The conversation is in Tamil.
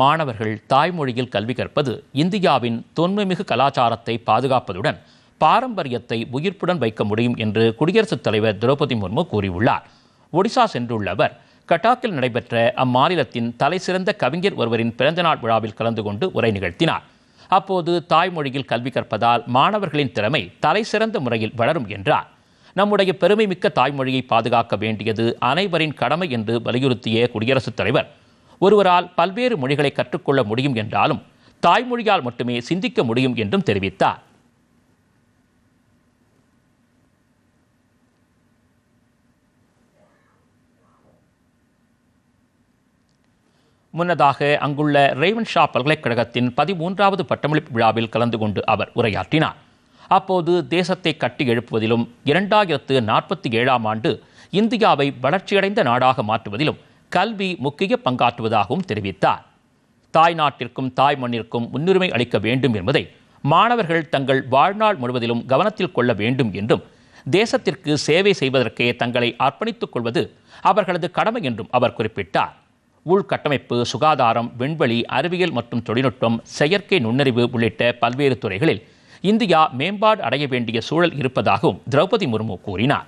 மாணவர்கள் தாய்மொழியில் கல்வி கற்பது இந்தியாவின் தொன்மைமிகு கலாச்சாரத்தை பாதுகாப்பதுடன் பாரம்பரியத்தை உயிர்ப்புடன் வைக்க முடியும் என்று குடியரசுத் தலைவர் திரௌபதி முர்மு கூறியுள்ளார். ஒடிசா சென்றுள்ள அவர் கட்டாக்கில் நடைபெற்ற அம்மாநிலத்தின் தலைசிறந்த கவிஞர் ஒருவரின் பிறந்தநாள் விழாவில் கலந்து கொண்டு உரை நிகழ்த்தினார். அப்போது தாய்மொழியில் கல்வி கற்பதால் மாணவர்களின் திறமை தலைசிறந்த முறையில் வளரும் என்றார். நம்முடைய பெருமைமிக்க தாய்மொழியை பாதுகாக்க வேண்டியது அனைவரின் கடமை என்று வலியுறுத்திய குடியரசுத் தலைவர் ஒருவரால் பல்வேறு மொழிகளை கற்றுக்கொள்ள முடியும் என்றாலும் தாய்மொழியால் மட்டுமே சிந்திக்க முடியும் என்றும் தெரிவித்தார். முன்னதாக அங்குள்ள ரேவன் ஷா பல்கலைக்கழகத்தின் பதிமூன்றாவது பட்டமளிப்பு விழாவில் கலந்து கொண்டு அவர் உரையாற்றினார். அப்போது தேசத்தை கட்டி எழுப்புவதிலும் இரண்டாயிரத்து நாற்பத்தி ஏழாம் ஆண்டு இந்தியாவை வளர்ச்சியடைந்த நாடாக மாற்றுவதிலும் கல்வி முக்கிய பங்காற்றுவதாகவும் தெரிவித்தார். தாய் நாட்டிற்கும் தாய் மண்ணிற்கும் முன்னுரிமை அளிக்க வேண்டும் என்பதை மாணவர்கள் தங்கள் வாழ்நாள் முழுவதிலும் கவனத்தில் கொள்ள வேண்டும் என்றும் தேசத்திற்கு சேவை செய்வதற்கே தங்களை அர்ப்பணித்துக் கொள்வது அவர்களது கடமை என்றும் அவர் குறிப்பிட்டார். உள்கட்டமைப்பு சுகாதாரம் விண்வெளி அறிவியல் மற்றும் தொழில்நுட்பம் செயற்கை நுண்ணறிவு உள்ளிட்ட பல்வேறு துறைகளில் இந்தியா மேம்பாடு அடைய வேண்டிய சூழல் இருப்பதாகவும் திரௌபதி முர்மு கூறினார்.